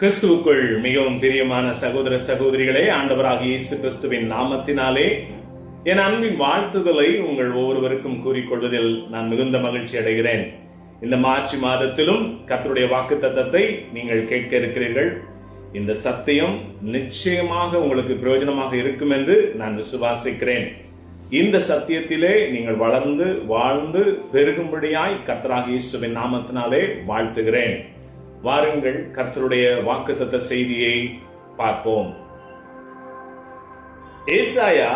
கிறிஸ்துவுக்குள் மிகவும் பிரியமான சகோதர சகோதரிகளே ஆண்டவராக இயேசு கிறிஸ்துவின் நாமத்தினாலே என் அன்பின் வாழ்த்துதலை உங்கள் ஒவ்வொருவருக்கும் கூறிக்கொள்வதில் நான் மிகுந்த மகிழ்ச்சி அடைகிறேன். இந்த மார்ச் மாதத்திலும் கத்தருடைய வாக்கு தத்தத்தை நீங்கள் கேட்க இருக்கிறீர்கள். இந்த சத்தியம் நிச்சயமாக உங்களுக்கு பிரயோஜனமாக இருக்கும் என்று நான் விசுவாசிக்கிறேன். இந்த சத்தியத்திலே நீங்கள் வளர்ந்து வாழ்ந்து பெருகும்படியாய் கத்தராக இயேசுவின் நாமத்தினாலே வாழ்த்துகிறேன். வாருங்கள் கர்த்தருடைய வாக்குத்தத்த செய்தியை பார்ப்போம். ஏசாயா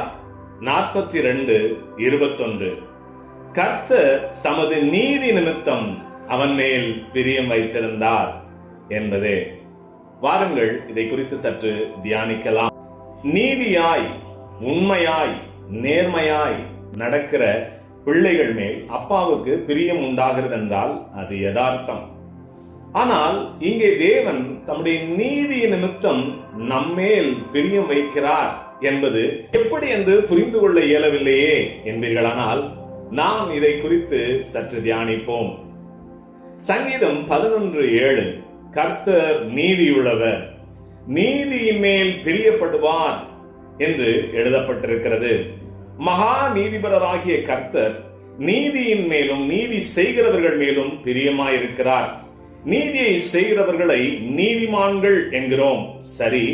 நாற்பத்தி ரெண்டு இருபத்தொன்று. கர்த்தர் தமது நீதி நிமித்தம் அவன் மேல் பிரியம் வைத்திருந்தார் என்பதே. வாருங்கள் இதை குறித்து சற்று தியானிக்கலாம். நீதியாய் உண்மையாய் நேர்மையாய் நடக்கிற பிள்ளைகள் மேல் அப்பாவுக்கு பிரியம் உண்டாகிறது என்றால் அது யதார்த்தம். ஆனால் இங்கே தேவன் தம்முடைய நீதி நிமித்தம் நம்மேல் பிரியம் வைக்கிறார் என்பது எப்படி என்று புரிந்து கொள்ள இயலவில்லையே என்பீர்களானால் நாம் இதை குறித்து சற்று தியானிப்போம். சங்கீதம் பதினொன்று ஏழு கர்த்தர் நீதியுள்ளவர் நீதியின் மேல் பிரியப்படுவார் என்று எழுதப்பட்டிருக்கிறது. மகா நீதிபரராகிய கர்த்தர் நீதியின் மேலும் நீதி செய்கிறவர்கள் மேலும் பிரியமாயிருக்கிறார். நீதியை செய்கிறவர்களை நீதிமான்கள் என்கிறோம். சரி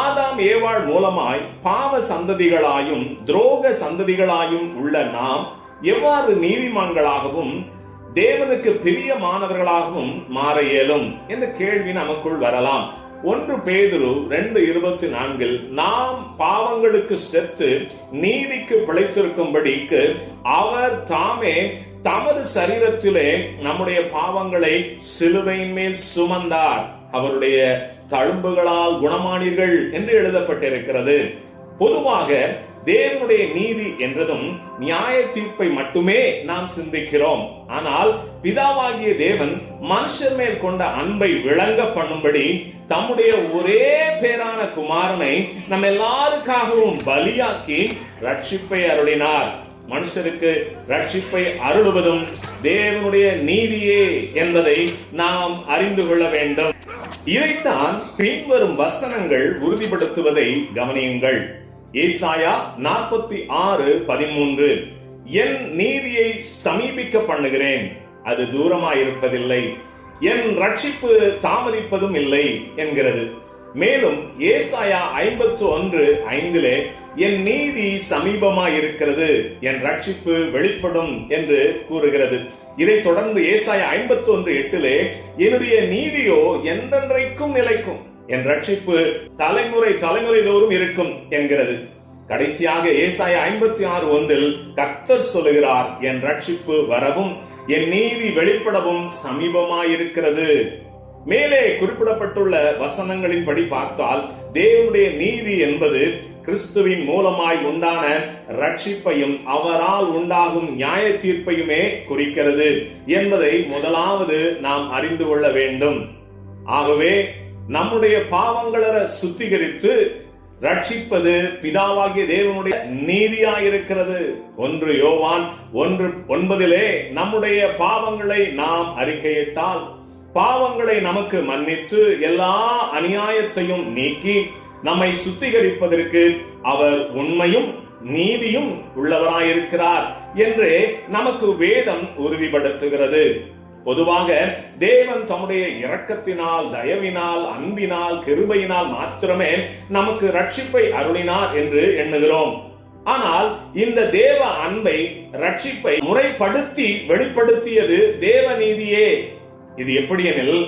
ஆதாம் ஏவாள் மூலமாய் பாவ சந்ததிகளாயும் துரோக சந்ததிகளாயும் உள்ள நாம் எவ்வாறு நீதிமான்களாகவும் தேவனுக்கு பிரியமானவர்களாகவும் மாற இயலும்? என்ற கேள்வி நமக்குள் வரலாம். ஒன்று பேதுரு ரெண்டு இருபத்தி நான்கில் நாம் பாவங்களுக்கு செத்து நீதிக்கு பிழைத்திருக்கும்படிக்கு அவர் தாமே தமது சரீரத்திலே நம்முடைய பாவங்களை சிலுவையின் மேல் சுமந்தார். அவருடைய தழும்புகளால் குணமானீர்கள் என்று எழுதப்பட்டிருக்கிறது. பொதுவாக தேவனுடைய நீதி என்றதும் நியாய தீர்ப்பை மட்டுமே நாம் சிந்திக்கிறோம். ஆனால் பிதாவாகிய தேவன் மனுஷர் மேல் கொண்ட அன்பை விளங்க பண்ணும்படி தம்முடைய ஒரே பேரான குமாரனை நம்ம எல்லாருக்காகவும் பலியாக்கி ரட்சிப்பை அருளினார். மனுஷருக்கு ரட்சிப்பை அருளுவதும் தேவனுடைய நீதியே என்பதை நாம் அறிந்து கொள்ள வேண்டும். இதைத்தான் பின்வரும் வசனங்கள் உறுதிப்படுத்துவதை கவனியுங்கள். ஏசாயா நாற்பத்தி ஆறு பதிமூன்று என் நீதியை சமீபிக்க பண்ணுகிறேன் அது தூரமாயிருப்பதில்லை. என் ரட்சிப்பு தாமதிப்பதும் இல்லை என்கிறது. மேலும் ஏசாயா ஐம்பத்து ஒன்று ஐந்திலே என் நீதி சமீபமாயிருக்கிறது என் ரட்சிப்பு வெளிப்படும் என்று கூறுகிறது. இதை தொடர்ந்து ஏசாயா ஐம்பத்து ஒன்று எட்டிலே என்னுடைய நீதியோ என்றென்றைக்கும் நிலைக்கும். என் ரட்சிப்பு தலைமுறை தலைமுறை தோறும் இருக்கும் என்கிறது. கடைசியாக ஏசாய ஐம்பத்தி ஆறு ஒன்றில் கர்த்தர் சொல்லுகிறார் என் ரட்சிப்பு வரவும் என் நீதி வெளிப்படவும் சமீபமாயிருக்கிறது. மேலே குறிப்பிடப்பட்டுள்ள வசனங்களின்படி பார்த்தால் தேவனுடைய நீதி என்பது கிறிஸ்துவின் மூலமாய் உண்டான ரட்சிப்பையும் அவரால் உண்டாகும் நியாய தீர்ப்பையுமே குறிக்கிறது என்பதை முதலாவது நாம் அறிந்து கொள்ள வேண்டும். ஆகவே நம்முடைய பாவங்களை சுத்திகரித்து ரட்சிப்பது பிதாவாகிய தேவனுடைய நீதியாயிருக்கிறது. ஒன்று யோவான் ஒன்று ஒன்பதிலே நம்முடைய பாவங்களை நாம் அறிக்கையிட்டால் பாவங்களை நமக்கு மன்னித்து எல்லா அநியாயத்தையும் நீக்கி நம்மை சுத்திகரிப்பதற்கு அவர் உண்மையும் நீதியும் உள்ளவராயிருக்கிறார். என்று நமக்கு வேதம் உறுதிப்படுத்துகிறது. பொதுவாக தேவன் தம்முடைய இரக்கத்தினால் தயவினால் அன்பினால் கிருபையினால் மாத்திரமே நமக்கு ரட்சிப்பை அருளினார் என்று எண்ணுகிறோம். ஆனால் இந்த தேவ அன்பை ரட்சிப்பை முறைப்படுத்தி வெளிப்படுத்தியது தேவ நீதியே. இது எப்படி எனில்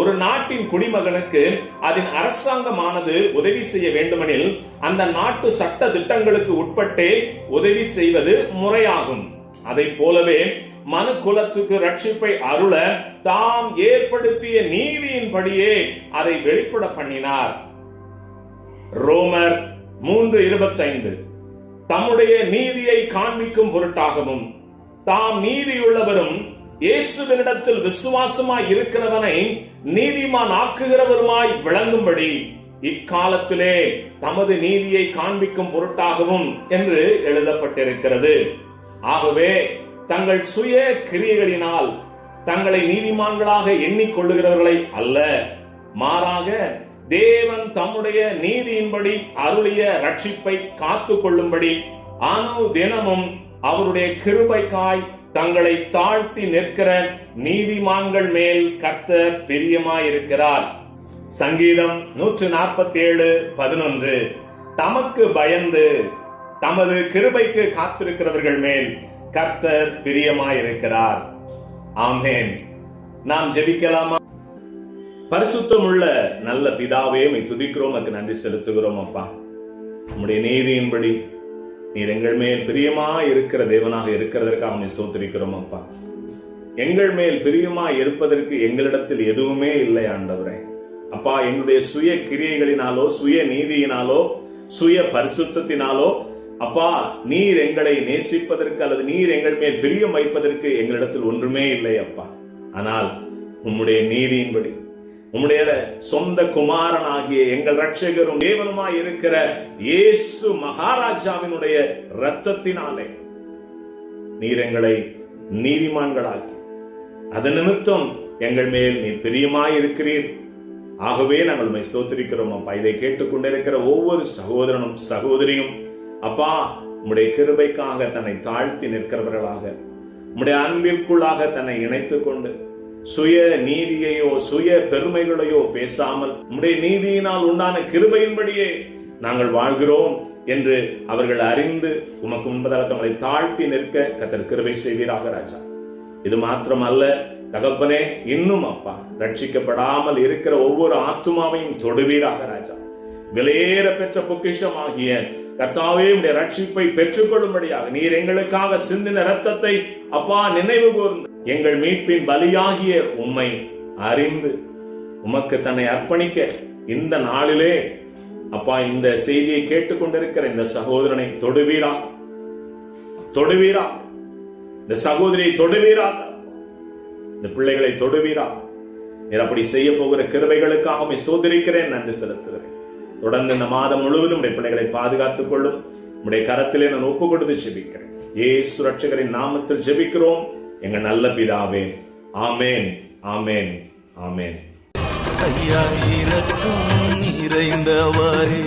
ஒரு நாட்டின் குடிமகனுக்கு அதன் அரசாங்கமானது உதவி செய்ய வேண்டுமெனில் அந்த நாட்டு சட்ட திட்டங்களுக்கு உட்பட்டே உதவி செய்வது முறையாகும். அதை போலவே மனு குலத்துக்கு ரட்சிப்பை அருள தாம் ஏற்படுத்திய நீதியின்படியே அதை வெளிப்பட பண்ணினார். ரோமர் மூன்று இருபத்தைந்து. தம்முடைய நீதியை காண்பிக்கும் பொருட்டாகவும் தாம் நீதியுள்ளவரும் இயேசுவினிடத்தில் விசுவாசமாய் இருக்கிறவனை நீதிமான் ஆக்குகிறவருமாய் விளங்கும்படி இக்காலத்திலே தமது நீதியை காண்பிக்கும் பொருட்டாகவும் என்று எழுதப்பட்டிருக்கிறது. ஆகவே தங்கள் சுய கிரியைகளினால் தங்களை நீதிமான்களாக எண்ணிக்கொள்ளுகிறவர்களை அல்ல. மாறாக தேவன் தம்முடைய நீதியின்படி அருளிய ரட்சிப்பை காத்து கொள்ளும்படி அணு தினமும் அவருடைய கிருபைக்காய் தங்களை தாழ்த்தி நிற்கிற நீதிமான்கள் மேல் கர்த்தர் பிரியமாயிருக்கிறார். சங்கீதம் நூற்று நாற்பத்தி ஏழு பதினொன்று. தமக்கு பயந்து தமது கிருபைக்கு காத்திருக்கிறவர்கள் மேல் கர்த்தர் பிரியமாயிருக்கிறார். ஆமேன். நாம் ஜெபிக்கலாமா? பரிசுத்தம் உள்ள நல்ல பிதாவே உம்மை துதிக்கிறோம் அதுக்கு நன்றி செலுத்துகிறோம் அப்பா. உம்முடைய நீதியின்படி நீர் எங்கள் மேல் பிரியமா இருக்கிற தேவனாக இருக்கிறதற்காக நீ ஸ்தோத்திரிக்கிறோம் அப்பா. எங்கள் மேல் பிரியமா இருப்பதற்கு எங்களிடத்தில் எதுவுமே இல்லை ஆண்டவரே. அப்பா எங்களுடைய சுய கிரியைகளினாலோ சுய நீதியினாலோ சுய பரிசுத்தத்தினாலோ அப்பா நீர் எங்களை நேசிப்பதற்கு அல்லது நீர் எங்கள் மேல் பிரியம் வைப்பதற்கு எங்களிடத்தில் ஒன்றுமே இல்லை அப்பா. ஆனால் உம்முடைய நீதியின்படி உம்முடைய சொந்த குமாரனாகிய எங்கள் ரட்சகரும் தேவனுமாய் இருக்கிற இயேசு மகாராஜாவினுடைய இரத்தத்தினாலே நீர் எங்களை நீதிமான்களாக்கி அதன் நிமித்தம் எங்கள் மேல் நீர் பிரியமாய் இருக்கிறீர். ஆகவே நாங்கள் உண்மை ஸ்தோத்திரிக்கிறோம் அப்பா. இதை கேட்டுக்கொண்டிருக்கிற ஒவ்வொரு சகோதரனும் சகோதரியும் அப்பா உம்முடைய கிருபைக்காக தன்னை தாழ்த்தி நிற்கிறவர்களாக உம்முடைய அன்பிற்குள்ளாக தன்னை இணைத்துக் கொண்டு சுய நீதியையோ சுய பெருமைகளையோ பேசாமல் உம்முடைய நீதியினால் உண்டான கிருபையின்படியே நாங்கள் வாழ்கிறோம் என்று அவர்கள் அறிந்து உமக்கு முன்பதாக தங்களை தாழ்த்தி நிற்க கத்தர் கிருபை செய்வீராக ராஜா. இது மாத்திரமல்ல தகப்பனே இன்னும் அப்பா ரட்சிக்கப்படாமல் இருக்கிற ஒவ்வொரு ஆத்துமாவையும் தொடுவீராக ராஜா. விலையேற பெற்ற பொக்கிஷம் ஆகிய கர்த்தாவே உடைய ரட்சிப்பை பெற்றுக்கொள்ளும்படியாக நீர் எங்களுக்காக சிந்தின ரத்தத்தை அப்பா நினைவு கூர்ந்து எங்கள் மீட்பின் பலியாகிய உம்மை அறிந்து உமக்கு தன்னை அர்ப்பணிக்க இந்த நாளிலே அப்பா இந்த செய்தியை கேட்டுக்கொண்டிருக்கிற இந்த சகோதரனை தொடுவீரா? தொடுவீரா? இந்த சகோதரியை தொடுவீரா? இந்த பிள்ளைகளை தொடுவீரா? நீர் அப்படி செய்ய போகிற கிருபைகளுக்காக உம்மை நன்றி செலுத்துகிறேன். தொடர்ந்து இந்த மாதம் முழுவதும் உடைய பிள்ளைகளை பாதுகாத்துக் கொள்ளும். உடைய கரத்திலே நான் ஒப்பு கொடுத்து ஜெபிக்கிறேன். ஏ சுரட்சகரின் நாமத்தில் ஜெபிக்கிறோம். எங்க நல்ல பிதாவே ஆமேன் ஆமேன் ஆமேன். ஐயாயிரக்கும் நிறைந்தவரே